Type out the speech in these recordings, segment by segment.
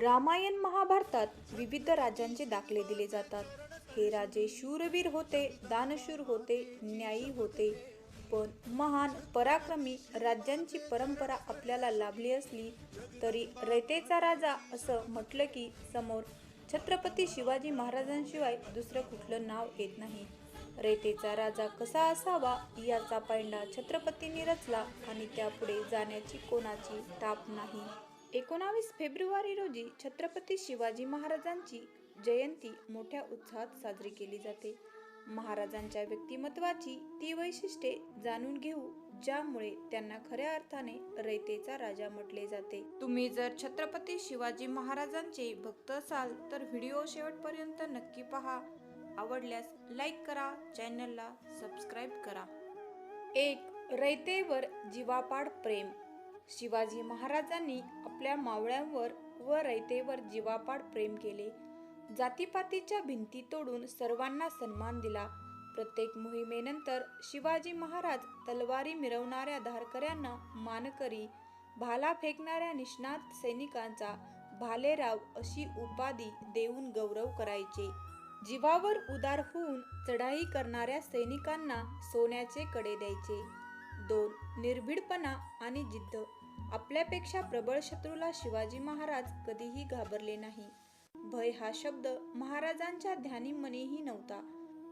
रामायण महाभारतात विविध राजांचे दाखले दिले जातात. हे राजे शूरवीर होते दानशूर होते न्यायी होते. पण महान पराक्रमी राज्यांची परंपरा आपल्याला लाभली असली तरी रयतेचा राजा असं म्हटलं की समोर छत्रपती शिवाजी महाराजांशिवाय दुसरं कुठलं नाव येत नाही. रयतेचा राजा कसा असावा याचा पैंडा छत्रपतींनी रचला आणि त्यापुढे जाण्याची कोणाची ताप नाही. एकोणावीस फेब्रुवारी रोजी छत्रपती शिवाजी महाराजांची जयंती मोठ्या उत्साहात साजरी केली जाते. महाराजांच्या व्यक्तिमत्वाची ती वैशिष्ट्ये जाणून घेऊ ज्यामुळे त्यांना खऱ्या अर्थाने रयतेचा राजा म्हटले जाते. तुम्ही जर छत्रपती शिवाजी महाराजांचे भक्त असाल तर व्हिडिओ शेवटपर्यंत नक्की पहा. आवडल्यास लाईक करा चॅनलला सबस्क्राईब करा. एक रयतेवर जीवापाड प्रेम. शिवाजी महाराजांनी आपल्या मावळ्यांवर व रयतेवर जीवापाड प्रेम केले. जातीपातीच्या भिंती तोडून सर्वांना सन्मान दिला. प्रत्येक मोहिमेनंतर शिवाजी महाराज तलवारी मिरवणाऱ्या धारकऱ्यांना मानकरी भाला फेकणाऱ्या निष्णात सैनिकांचा भालेराव अशी उपाधी देऊन गौरव करायचे. जीवावर उदार होऊन चढाई करणाऱ्या सैनिकांना सोन्याचे कडे द्यायचे. दोन निर्भीडपणा आणि जिद्द. आपल्यापेक्षा प्रबळ शत्रूला शिवाजी महाराज कधीही घाबरले नाही. भय हा शब्द महाराजांच्या ध्यानीमनीही नव्हता.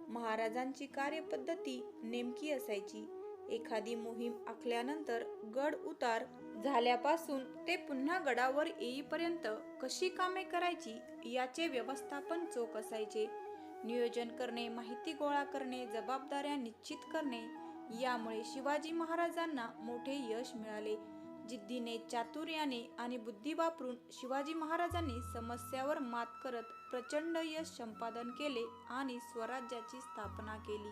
महाराजांची कार्यपद्धती नेमकी असायची. एखादी मोहीम आखल्यानंतर गड उतार झाल्यापासून ते पुन्हा गडावर येईपर्यंत कशी कामे करायची याचे व्यवस्थापन चोख असायचे. नियोजन करणे माहिती गोळा करणे जबाबदाऱ्या निश्चित करणे यामुळे शिवाजी महाराजांना मोठे यश मिळाले. जिद्दीने चातुर्याने आणि बुद्धी वापरून शिवाजी महाराजांनी समस्यावर मात करत प्रचंड यश संपादन केले आणि स्वराज्याची स्थापना केली.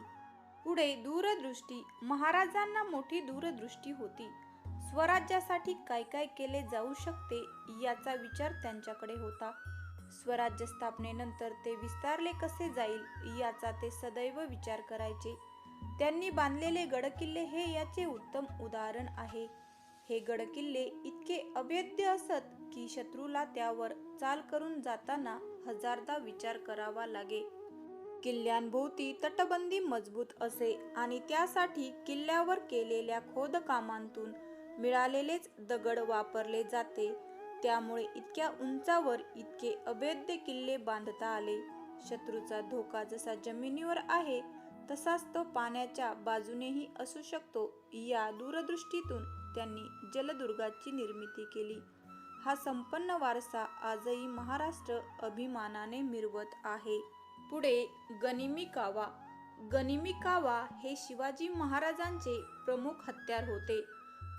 पुढे दूरदृष्टी. महाराजांना मोठी दूरदृष्टी होती. स्वराज्यासाठी काय काय केले जाऊ शकते याचा विचार त्यांच्याकडे होता. स्वराज्य स्थापनेनंतर ते विस्तारले कसे जाईल याचा ते सदैव विचार करायचे. त्यांनी बांधलेले गडकिल्ले हे याचे उत्तम उदाहरण आहे. हे गडकिल्ले इतके अभेद्य असत की शत्रूला त्यावर चाल करून जाताना हजारदा विचार करावा लागे. किल्ल्यांभोवती तटबंदी मजबूत असे आणि त्यासाठी किल्ल्यावर केलेल्या खोदकामांतून मिळालेलेच दगड वापरले जाते. त्यामुळे इतक्या उंचावर इतके अभेद्य किल्ले बांधता आले. शत्रूचा धोका जसा जमिनीवर आहे तसाच तो पाण्याच्या बाजूनेही असू शकतो या दूरदृष्टीतून त्यांनी जलदुर्गाची निर्मिती केली. हा संपन्न वारसा आजही महाराष्ट्र अभिमानाने मिरवत आहे. पुढे गनिमी कावा गनिमी कावा हे शिवाजी महाराजांचे प्रमुख हत्यार होते.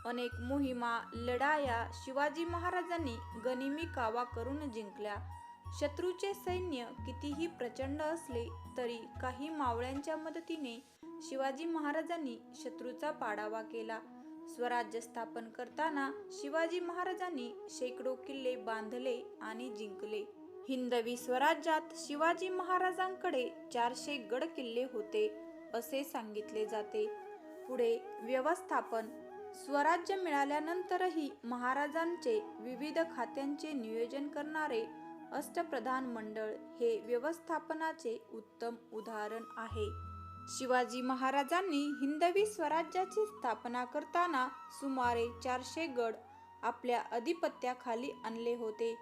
अनेक मोहिमा लढाया शिवाजी महाराजांनी गनिमी कावा करून जिंकल्या. शत्रूचे सैन्य कितीही प्रचंड असले तरी काही मावळ्यांच्या मदतीने शिवाजी महाराजांनी शत्रूचा पाडावा केला. स्वराज्य स्थापन करताना शिवाजी महाराजांनी शेकडो किल्ले बांधले आणि जिंकले. हिंदवी स्वराज्यात शिवाजी महाराजांकडे चारशे गड किल्ले होते असे सांगितले जाते. पुढे व्यवस्थापन. स्वराज्य मिळाल्यानंतरही महाराजांचे विविध खात्यांचे नियोजन करणारे अष्टप्रधान मंडळ हे व्यवस्थापनाचे उत्तम उदाहरण आहे. शिवाजी महाराजांनी हिंदवी स्वराज्याची स्थापना करताना सुमारे चारशे गड आपल्या अधिपत्याखाली आणले होते.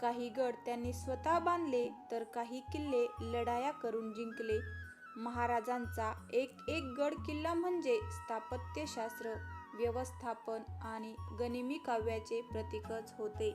काही गड त्यांनी स्वतः बांधले तर काही किल्ले लढाया करून जिंकले. महाराजांचा एक एक गड किल्ला म्हणजे स्थापत्यशास्त्र व्यवस्थापन आणि गनिमी काव्याचे प्रतीकच होते.